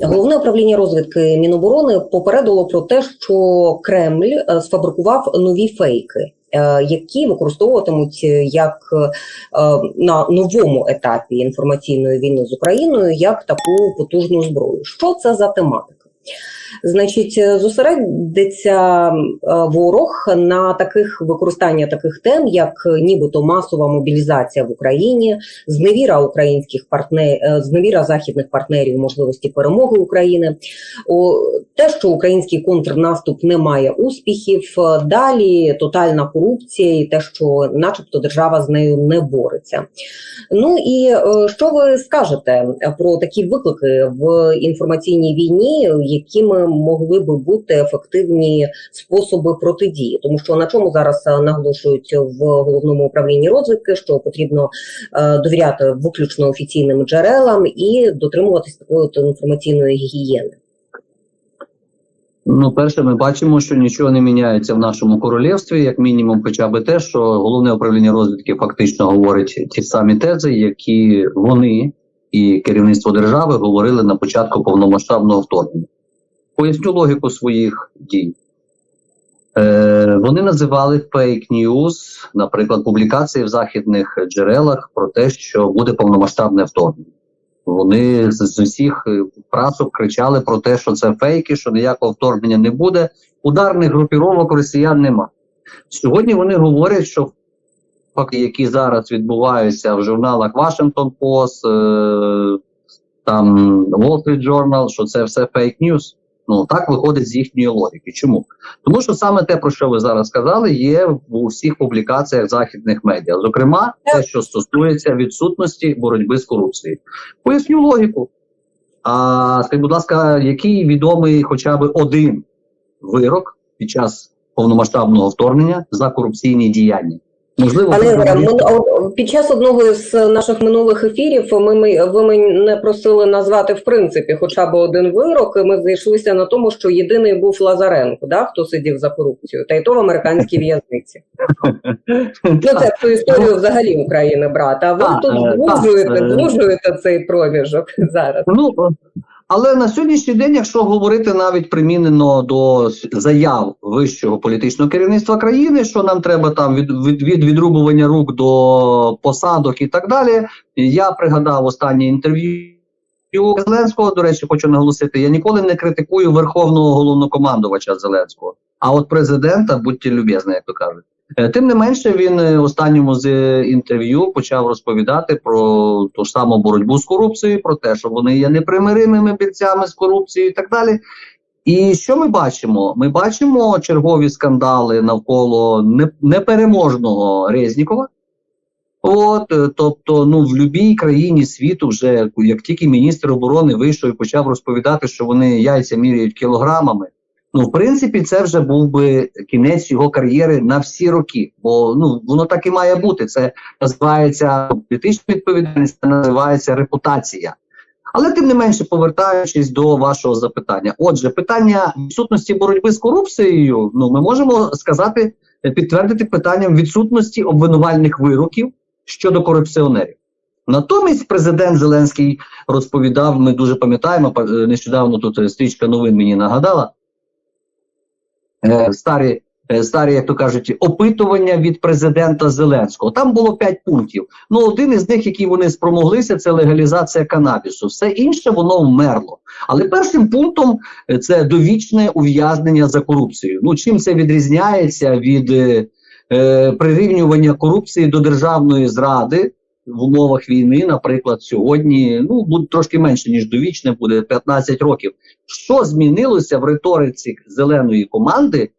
Головне управління розвідки Міноборони попередило про те, що Кремль е, сфабрикував нові фейки, е, які використовуватимуть е, як на новому етапі інформаційної війни з Україною як таку потужну зброю. Що це за тематика? Значить, е, зосередиться е, ворог на таких використання таких тем, як е, нібито масова мобілізація в Україні, зневіра українських партнерів, зневіра західних партнерів можливості перемоги України, те, що український контрнаступ не має успіхів, далі тотальна корупція, і те, що, начебто, держава з нею не бореться. Ну і що ви скажете про такі виклики в інформаційній війні, якими могли би бути ефективні способи протидії? Тому що на чому зараз е, наголошують в головному управлінні розвідки, що потрібно е, довіряти виключно офіційним джерелам і дотримуватись такої от інформаційної гігієни. Ну, перше, ми бачимо, що нічого не міняється в нашому королівстві, як мінімум, хоча б те, що головне управління розвідки фактично говорить ті самі тези, які вони і керівництво держави говорили на початку повномасштабного вторгнення. Поясню логіку своїх дій. Е, вони називали фейк ньюз, наприклад, публікації в західних джерелах про те, що буде повномасштабне вторгнення. Вони з, усіх е, прасок кричали про те, що це фейки, що ніякого вторгнення не буде. Ударних групіровок росіян нема. Сьогодні вони говорять, що факти, які зараз відбуваються в журналах Washington Post, е, там Wall Street Journal, що це все фейк ньюс. Ну так виходить з їхньої логіки. Чому? Тому що саме те, про що ви зараз сказали, є в усіх публікаціях західних медіа, зокрема, те, що стосується відсутності боротьби з корупцією. Поясню логіку. А скажіть, будь ласка, який відомий хоча б один вирок під час повномасштабного вторгнення за корупційні діяння? Можливо, Пане Ігоре, ми під час одного з наших минулих ефірів ми, ми ви мене просили назвати в принципі хоча б один вирок. і Ми зійшлися на тому, що єдиний був Лазаренко, да, хто сидів за корупцію, та й то в американській в'язниці. Ну це ту історію взагалі України брати. А ви тут е, звужуєте, е. звужуєте цей проміжок зараз. Ну, але на сьогоднішній день, якщо говорити навіть примінено до заяв вищого політичного керівництва країни, що нам треба там від, від, від відрубування рук до посадок і так далі, я пригадав останнє інтерв'ю. Зеленського, до речі, хочу наголосити, я ніколи не критикую верховного головнокомандувача Зеленського. А от президента, будьте любезні, як то кажуть. Е, Тим не менше, він е, в останньому з е, інтерв'ю почав розповідати про ту саму боротьбу з корупцією, про те, що вони є непримиримими бійцями з корупцією і так далі. І що ми бачимо? Ми бачимо чергові скандали навколо непереможного Резнікова. От, тобто, ну в будь-якій країні світу, вже як тільки міністр оборони вийшов і почав розповідати, що вони яйця міряють кілограмами. Ну, в принципі, це вже був би кінець його кар'єри на всі роки, бо ну воно так і має бути. Це називається політична відповідальність, це називається репутація. Але тим не менше, повертаючись до вашого запитання, отже, питання відсутності боротьби з корупцією, ну ми можемо сказати, підтвердити питанням відсутності обвинувальних вироків щодо корупціонерів. Натомість президент Зеленський розповідав, ми дуже пам'ятаємо, е, нещодавно тут е, стрічка новин мені нагадала, старі, е, старі, як то кажуть, опитування від президента Зеленського. Там було п'ять пунктів. Ну, один із них, який вони спромоглися, це легалізація канабісу. Все інше воно вмерло. Але першим пунктом е, це довічне ув'язнення за корупцію. Ну, чим це відрізняється від е, е, прирівнювання корупції до державної зради? В умовах війни, наприклад, сьогодні ну буде трошки менше ніж довічне, буде 15 років. Що змінилося в риториці зеленої команди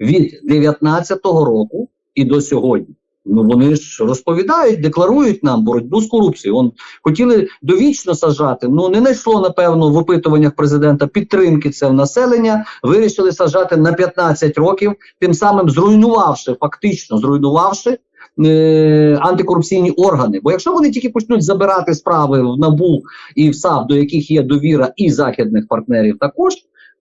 від 19-го року і до сьогодні? Ну вони ж розповідають, декларують нам боротьбу з корупцією. Он хотіли довічно саджати. Ну не знайшло напевно в опитуваннях президента підтримки це в населення. Вирішили саджати на 15 років, тим самим зруйнувавши, фактично зруйнувавши е, антикорупційні органи. Бо якщо вони тільки почнуть забирати справи в НАБУ і в САП, до яких є довіра і західних партнерів, також.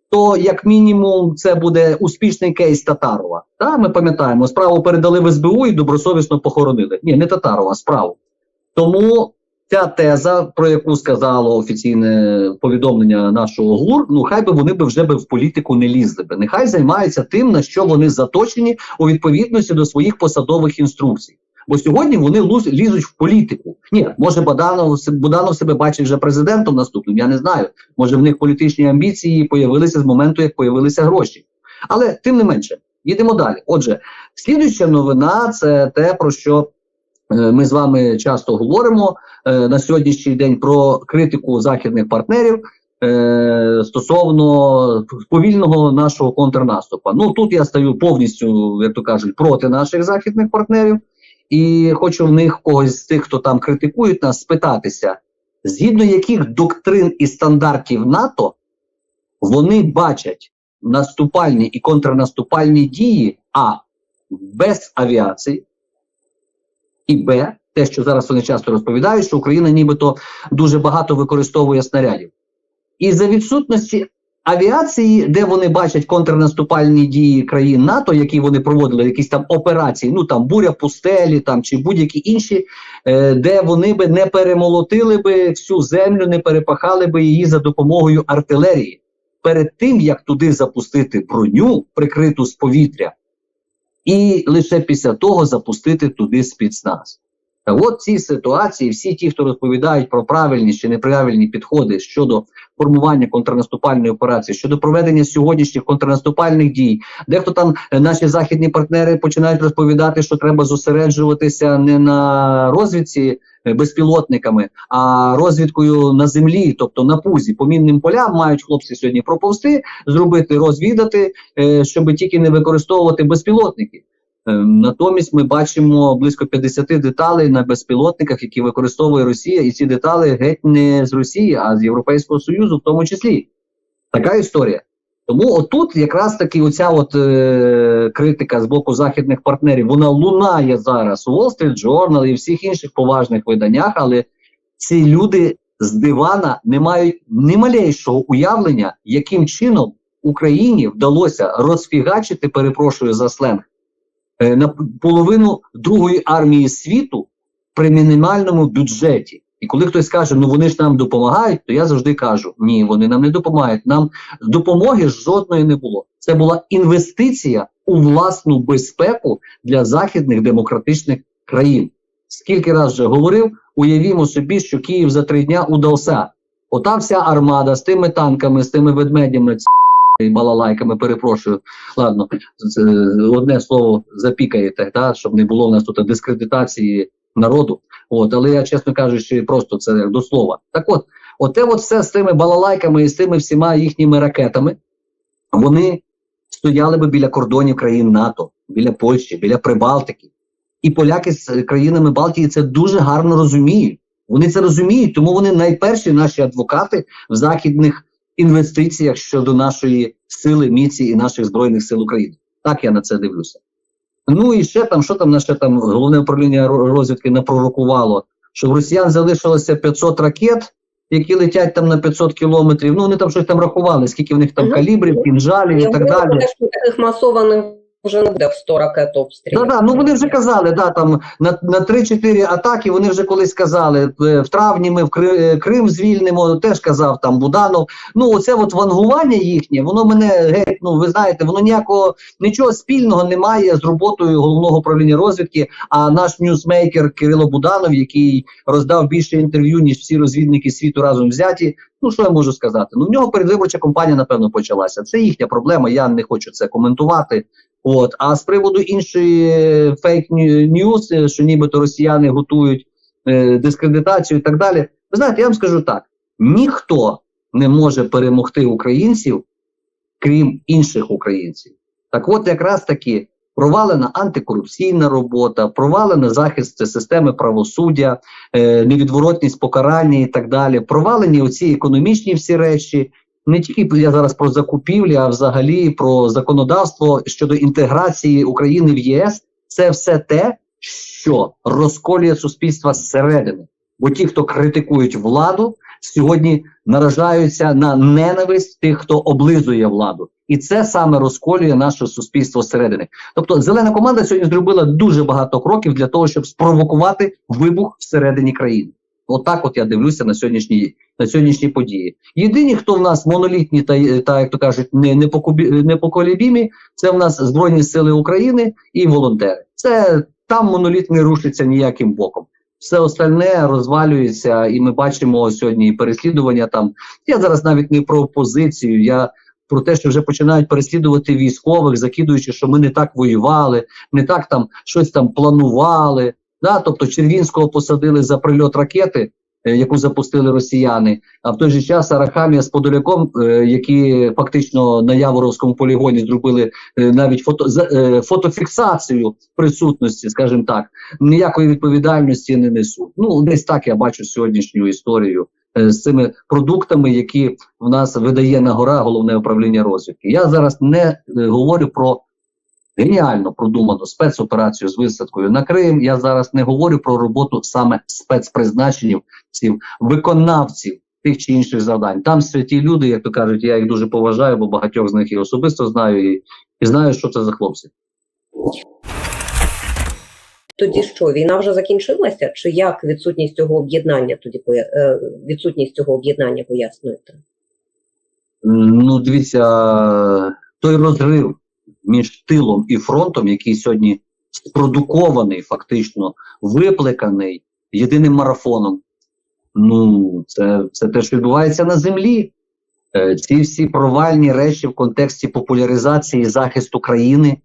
То як мінімум це буде успішний кейс Татарова. Та ми пам'ятаємо, справу передали в СБУ і добросовісно похоронили. Ні, не Татарова, справу. Тому ця теза, про яку сказало офіційне повідомлення нашого ГУР, ну хай би вони би вже би в політику не лізли би. Нехай займаються тим, на що вони заточені у відповідності до своїх посадових інструкцій. Бо сьогодні вони лізуть в політику. Ні, може Баданов, Буданов себе бачить вже президентом наступним. Я не знаю. Може в них політичні амбіції появилися з моменту, як появилися гроші. Але тим не менше, їдемо далі. Отже, слідуюча новина це те, про що ми з вами часто говоримо е, на сьогоднішній день про критику західних партнерів е, стосовно повільного нашого контрнаступу. Ну тут я стаю повністю, як то кажуть, проти наших західних партнерів, і хочу в них когось з тих, хто там критикують нас, спитатися, згідно яких доктрин і стандартів НАТО вони бачать наступальні і контрнаступальні дії а без авіації, і Б, те, що зараз вони часто розповідають, що Україна нібито дуже багато використовує снарядів. І за відсутності авіації, де вони бачать контрнаступальні дії країн НАТО, які вони проводили, якісь там операції, ну там буря пустелі там чи будь-які інші, е, де вони би не перемолотили би всю землю, не перепахали би її за допомогою артилерії. Перед тим як туди запустити броню, прикриту з повітря, і лише після того запустити туди спецназ. От ці ситуації, всі ті, хто розповідають про правильні чи неправильні підходи щодо формування контрнаступальної операції, щодо проведення сьогоднішніх контрнаступальних дій, дехто там е, наші західні партнери починають розповідати, що треба зосереджуватися не на розвідці безпілотниками, а розвідкою на землі, тобто на пузі, по мінним полям мають хлопці сьогодні проповзти, зробити, розвідати, е, щоб тільки не використовувати безпілотники. Е, Натомість ми бачимо близько 50 деталей на безпілотниках, які використовує Росія, і ці деталі геть не з Росії, а з Європейського Союзу, в тому числі. Така історія. Тому отут якраз таки оця от е, критика з боку західних партнерів, вона лунає зараз у Wall Street Journal і всіх інших поважних виданнях, але ці люди з дивана не мають ні малейшого уявлення, яким чином Україні вдалося розфігачити, перепрошую за сленг, е, на половину другої армії світу при мінімальному бюджеті. І коли хтось каже, ну вони ж нам допомагають, то я завжди кажу: ні, вони нам не допомагають. Нам допомоги жодної не було. Це була інвестиція у власну безпеку для західних демократичних країн. Скільки раз вже говорив, уявімо собі, що Київ за три дня удався. Ота вся армада з тими танками, з тими ведмедями, і балалайками, перепрошую. Ладно, це одне слово запікаєте, та, щоб не було в нас тут дискредитації народу. От, але я, чесно кажучи, просто це до слова. Так от, оте от все з тими балалайками і з тими всіма їхніми ракетами, вони стояли би біля кордонів країн НАТО, біля Польщі, біля Прибалтики. І поляки з країнами Балтії це дуже гарно розуміють. Вони це розуміють, тому вони найперші наші адвокати в західних інвестиціях щодо нашої сили, міці і наших збройних сил України. Так я на це дивлюся. Ну і ще там, що там наше там головне управління розвідки розвідки напророкувало, що в росіян залишилося 500 ракет, які летять там на 500 кілометрів. Ну вони там щось там рахували, скільки в них там калібрів, кінжалів і так далі. таких масованих вже не буде в 100 ракет обстрілів. Да, да, ну вони вже казали, да, там на, на 3-4 атаки вони вже колись казали. е, В травні ми в е, Крим звільнимо, теж казав там Буданов. Ну, оце от вангування їхнє, воно мене геть, ну ви знаєте, воно ніякого нічого спільного немає з роботою головного управління розвідки. А наш ньюсмейкер Кирило Буданов, який роздав більше інтерв'ю, ніж всі розвідники світу разом взяті. Ну що я можу сказати? Ну в нього передвиборча кампанія, напевно, почалася. Це їхня проблема. Я не хочу це коментувати. От, а з приводу іншої фейк ньюс, що нібито росіяни готують е, дискредитацію і так далі. Ви знаєте, я вам скажу так: ніхто не може перемогти українців, крім інших українців. Так от, якраз таки провалена антикорупційна робота, провалена захист системи правосуддя, е, невідворотність покарання і так далі. Провалені оці економічні всі речі. Не тільки я зараз про закупівлі, а взагалі про законодавство щодо інтеграції України в ЄС. Це все те, що розколює суспільство зсередини. Бо ті, хто критикують владу, сьогодні наражаються на ненависть тих, хто облизує владу, і це саме розколює наше суспільство зсередини. Тобто, зелена команда сьогодні зробила дуже багато кроків для того, щоб спровокувати вибух всередині країни. Отак от я дивлюся на сьогоднішні, на сьогоднішні події. Єдині, хто в нас монолітні та, та як то кажуть, не, непоколебімі, це в нас Збройні Сили України і волонтери. Це там моноліт не рушиться ніяким боком. Все остальне розвалюється, і ми бачимо сьогодні переслідування там. Я зараз навіть не про опозицію, я про те, що вже починають переслідувати військових, закидуючи, що ми не так воювали, не так там щось там планували. Да? Тобто Червінського посадили за прильот ракети, е, яку запустили росіяни. А в той же час Арахамія з Подоляком, е, які фактично на Яворовському полігоні зробили е, навіть фото, за- е, фотофіксацію присутності, скажімо так, ніякої відповідальності не несуть. Ну, десь так я бачу сьогоднішню історію з цими продуктами, які в нас видає на гора головне управління розвідки. Я зараз не е, говорю про геніально продуману спецоперацію з висадкою на Крим. Я зараз не говорю про роботу саме спецпризначенців, виконавців тих чи інших завдань. Там святі люди, як то кажуть, я їх дуже поважаю, бо багатьох з них і особисто знаю, і, і знаю, що це за хлопці. Тоді що війна вже закінчилася? Чи як відсутність цього об'єднання тоді е, відсутність цього об'єднання пояснюєте? Ну, дивіться, той розрив між тилом і фронтом, який сьогодні спродукований, фактично виплеканий єдиним марафоном. Ну, це, це те, що відбувається на землі. Е, Ці всі провальні речі в контексті популяризації захисту країни,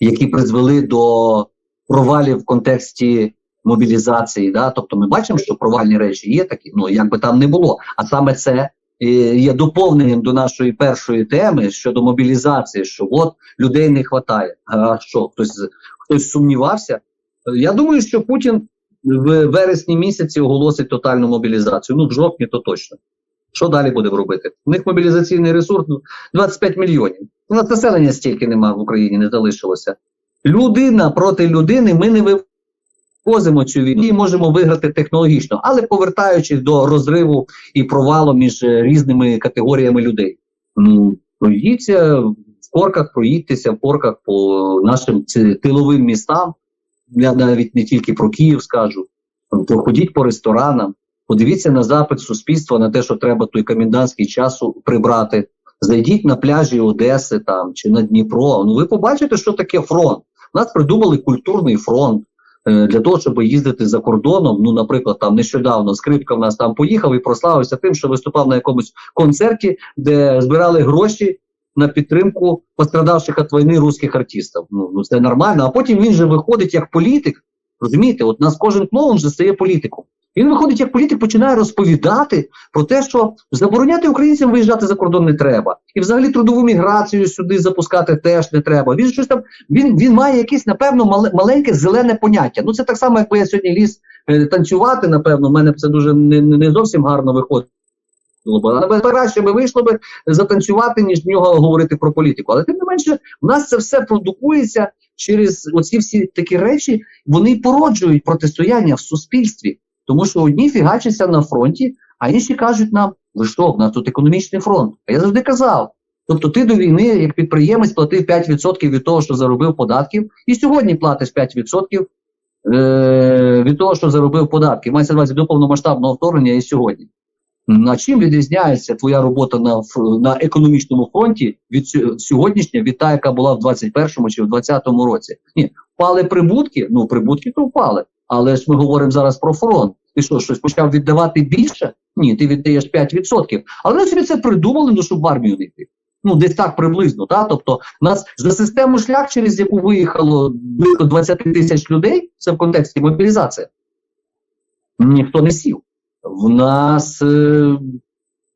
які призвели до провалів в контексті мобілізації. Да? Тобто ми бачимо, що провальні речі є такі, ну як би там не було. А саме це е, є доповненням до нашої першої теми щодо мобілізації, що от людей не вистачає. А що, хтось, хтось сумнівався? Я думаю, що Путін в вересні місяці оголосить тотальну мобілізацію. Ну, в жовтні то точно. Що далі будемо робити? У них мобілізаційний ресурс ну, 25 мільйонів. У нас населення стільки немає в Україні, не залишилося. Людина проти людини ми не вивозимо цю війну і можемо виграти технологічно, але повертаючись до розриву і провалу між е, різними категоріями людей. Ну, проїдьте в корках, проїдьтеся в корках по нашим тиловим містам. Я навіть не тільки про Київ скажу. Проходіть по ресторанам, подивіться на запит суспільства на те, що треба той комендантський часу прибрати. Зайдіть на пляжі Одеси там чи на Дніпро. Ну ви побачите, що таке фронт. У нас придумали культурний фронт е, для того, щоб їздити за кордоном. Ну, наприклад, там нещодавно скрипка в нас там поїхав і прославився тим, що виступав на якомусь концерті, де збирали гроші на підтримку пострадавших від війни русських артистів. Ну, ну це нормально. А потім він же виходить як політик. Розумієте, от нас кожен клоун же стає політиком. Він виходить як політик, починає розповідати про те, що забороняти українцям виїжджати за кордон не треба, і взагалі трудову міграцію сюди запускати теж не треба. Він щось там він, він має якесь напевно мале, маленьке зелене поняття. Ну це так само, якби я сьогодні ліз е, танцювати. Напевно, в мене це дуже не, не зовсім гарно виходило. б. Але краще би вийшло би затанцювати, ніж в нього говорити про політику. Але тим не менше, в нас це все продукується через оці всі такі речі. Вони породжують протистояння в суспільстві. Тому що одні фігачаться на фронті, а інші кажуть нам, ви що, в нас тут економічний фронт. А я завжди казав. Тобто ти до війни, як підприємець, платив 5% від того, що заробив податків, і сьогодні платиш 5% е- від того, що заробив податків. Мається на увазі до повномасштабного вторгнення і сьогодні. На чим відрізняється твоя робота на, на економічному фронті від сьо- сьогоднішня, від та, яка була в 21-му чи в 20-му році? Ні, впали прибутки, ну прибутки то впали. Але ж ми говоримо зараз про фронт. Ти що, щось почав віддавати більше? Ні, ти віддаєш 5%. Але вони собі це придумали, ну, щоб в армію не йти. Ну, десь так приблизно. Та? Тобто, нас за систему шлях, через яку виїхало близько 20 тисяч людей, це в контексті мобілізації. Ніхто не сів. В нас е,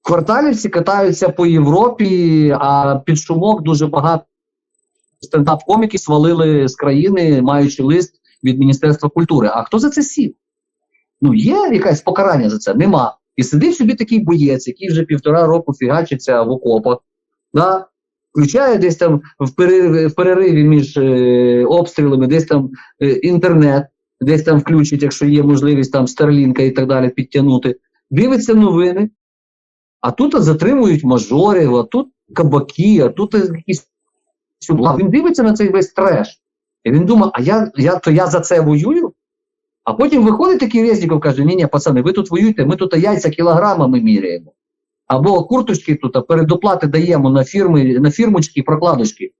кварталівці катаються по Європі, а під шумок дуже багато стендап-коміків свалили з країни, маючи лист від Міністерства культури. А хто за це сів? Ну, є якесь покарання за це? Нема. І сидить собі такий боєць, який вже півтора року фігачиться в окопах, да? включає десь там в перериві, в перериві між е, обстрілами, десь там е, інтернет, десь там включить, якщо є можливість там Старлінка і так далі підтягнути. Дивиться новини, а тут затримують мажорів, а тут кабаки, а тут якісь. Він дивиться на цей весь треш. І він думає, а я, я, то я за це воюю? А потім виходить такий Резніков, каже: ні, ні, пацани, ви тут воюєте, ми тут яйця кілограмами міряємо. Або курточки тут передоплати даємо на фірми, на фірмочки прокладочки.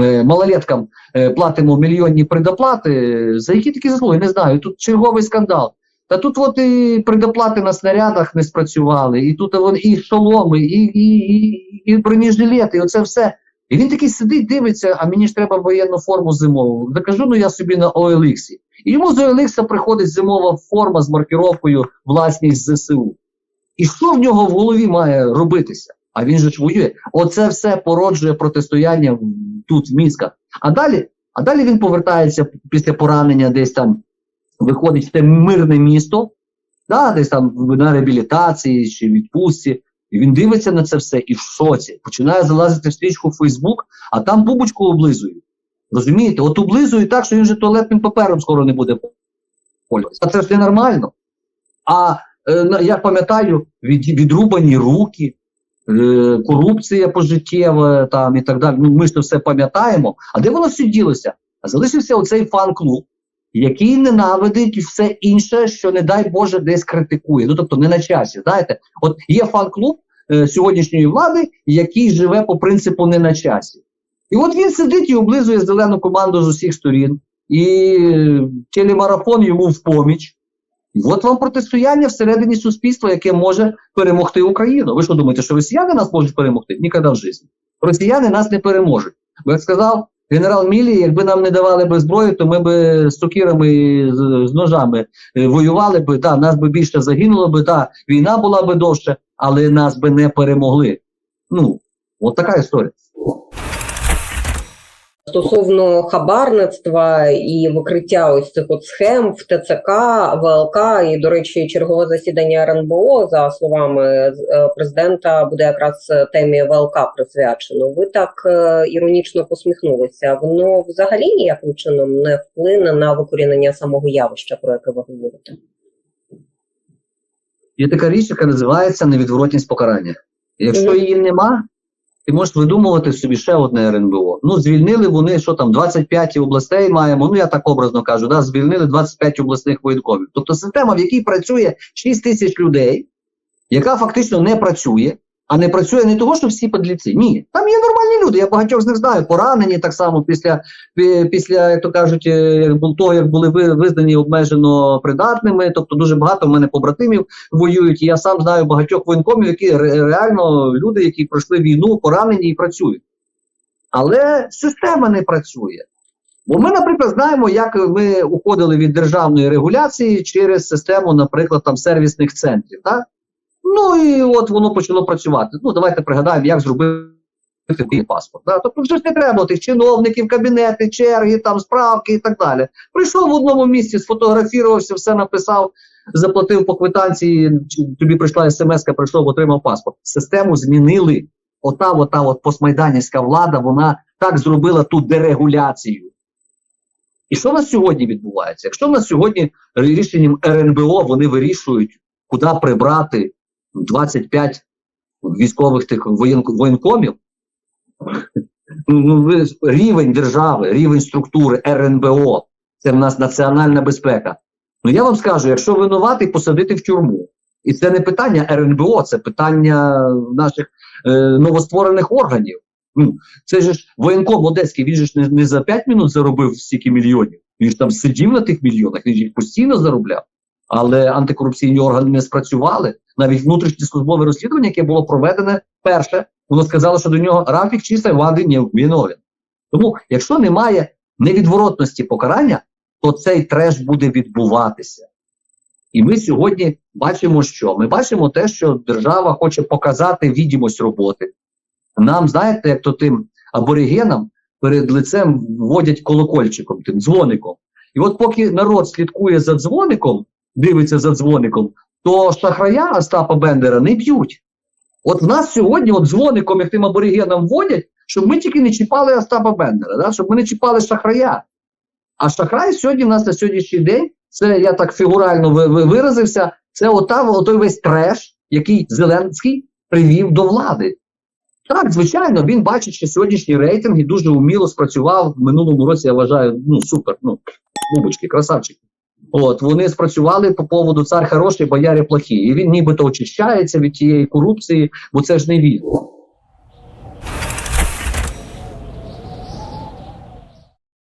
Е, Малолеткам е, платимо мільйонні предоплати. За які такі заслуги? Не знаю. Тут черговий скандал. Та тут от і предоплати на снарядах не спрацювали, і тут і шоломи, і, і, і, і бронежилети, і оце все. І він такий сидить, дивиться, а мені ж треба воєнну форму зимову. Закажу, ну я собі на OLX. І йому з OLX приходить зимова форма з маркіровкою власність ЗСУ. І що в нього в голові має робитися? А він же ж воює. Оце все породжує протистояння тут, в мізках. А далі, а далі він повертається після поранення, десь там виходить в те мирне місто, да, десь там на реабілітації чи відпустці. І він дивиться на це все і в шоці. Починає залазити в стрічку в Фейсбук, а там бубочку облизують. Розумієте? От облизують так, що він вже туалетним папером скоро не буде. А це ж ненормально. А е, я пам'ятаю, від, відрубані руки, е, корупція пожиттєва там і так далі. Ну, ми ж це все пам'ятаємо. А де воно все ділося? А залишився оцей фан-клуб, який ненавидить все інше, що, не дай Боже, десь критикує. Ну тобто не на часі. Знаєте, от є фан-клуб е, сьогоднішньої влади, який живе по принципу не на часі. І от він сидить і облизує зелену команду з усіх сторін, і е, телемарафон йому в поміч. І от вам протистояння всередині суспільства, яке може перемогти Україну. Ви що думаєте, що росіяни нас можуть перемогти? Ніколи в житті. Росіяни нас не переможуть. Бо як сказав генерал Мілі, якби нам не давали би зброю, то ми б з сокирами з, з ножами е, воювали би, да, нас би більше загинуло би, да, війна була би довше, але нас би не перемогли. Ну, от така історія. Стосовно хабарництва і викриття ось цих от схем в ТЦК, ВЛК і, до речі, чергове засідання РНБО, за словами е, президента, буде якраз темі ВЛК присвячено. Ви так е, іронічно посміхнулися. Воно взагалі ніяким чином не вплине на викорінення самого явища, про яке ви говорите. Є така річ, яка називається невідворотність покарання. І Якщо її нема, ти можеш видумувати собі ще одне РНБО. Ну, звільнили вони, що там, 25 областей маємо, ну я так образно кажу, да, звільнили 25 обласних воєнкомів. Тобто система, в якій працює 6 тисяч людей, яка фактично не працює, а не працює не того, що всі подліці. Ні, там є нормальні люди, я багатьох з них знаю, поранені так само після, після як то кажуть, е, того, як були визнані обмежено придатними. Тобто дуже багато в мене побратимів воюють. І я сам знаю багатьох воєнкомів, які реально люди, які пройшли війну, поранені і працюють. Але система не працює. Бо ми, наприклад, знаємо, як ми уходили від державної регуляції через систему, наприклад, там сервісних центрів. Так? Ну і от воно почало працювати. Ну, давайте пригадаємо, як зробити паспорт. Да? Тобто вже ж не треба тих чиновників, кабінети, черги, там, справки і так далі. Прийшов в одному місці, сфотографувався, все написав, заплатив по квитанції, тобі прийшла смс, прийшов, отримав паспорт. Систему змінили. Ота, ота от постмайданівська влада, вона так зробила ту дерегуляцію. І що на сьогодні відбувається? Якщо на сьогодні рішенням РНБО вони вирішують, куди прибрати 25 військових тих воєн, воєнкомів, ну, ну, рівень держави, рівень структури РНБО, це в нас національна безпека. Ну я вам скажу, якщо винуватий, посадити в тюрму. І це не питання РНБО, це питання наших е, новостворених органів. Ну, це ж воєнком Одеський, він же ж не, не за 5 минут заробив стільки мільйонів. Він ж там сидів на тих мільйонах, він їх постійно заробляв. Але антикорупційні органи не спрацювали. Навіть внутрішнє службове розслідування, яке було проведене перше, воно сказало, що до нього Рафік чиста влади не виновен. Тому, якщо немає невідворотності покарання, то цей треш буде відбуватися. І ми сьогодні бачимо, що ми бачимо те, що держава хоче показати відімость роботи. Нам, знаєте, як то тим аборигенам перед лицем вводять колокольчиком, тим дзвоником. І от поки народ слідкує за дзвоником, дивиться за дзвоником, то шахрая Остапа Бендера не б'ють. От в нас сьогодні от дзвоником, як тим аборигенам вводять, щоб ми тільки не чіпали Остапа Бендера, да? щоб ми не чіпали шахрая. А шахрай сьогодні в нас на сьогоднішній день, це я так фігурально ви- ви- виразився, це ота, отой весь треш, який Зеленський привів до влади. Так, звичайно, він бачить, що сьогоднішні рейтинги дуже уміло спрацював в минулому році. Я вважаю, ну супер, ну бубочки, красавчики. От вони спрацювали по поводу цар хороший, бояри плохі. І він нібито очищається від тієї корупції, бо це ж не він.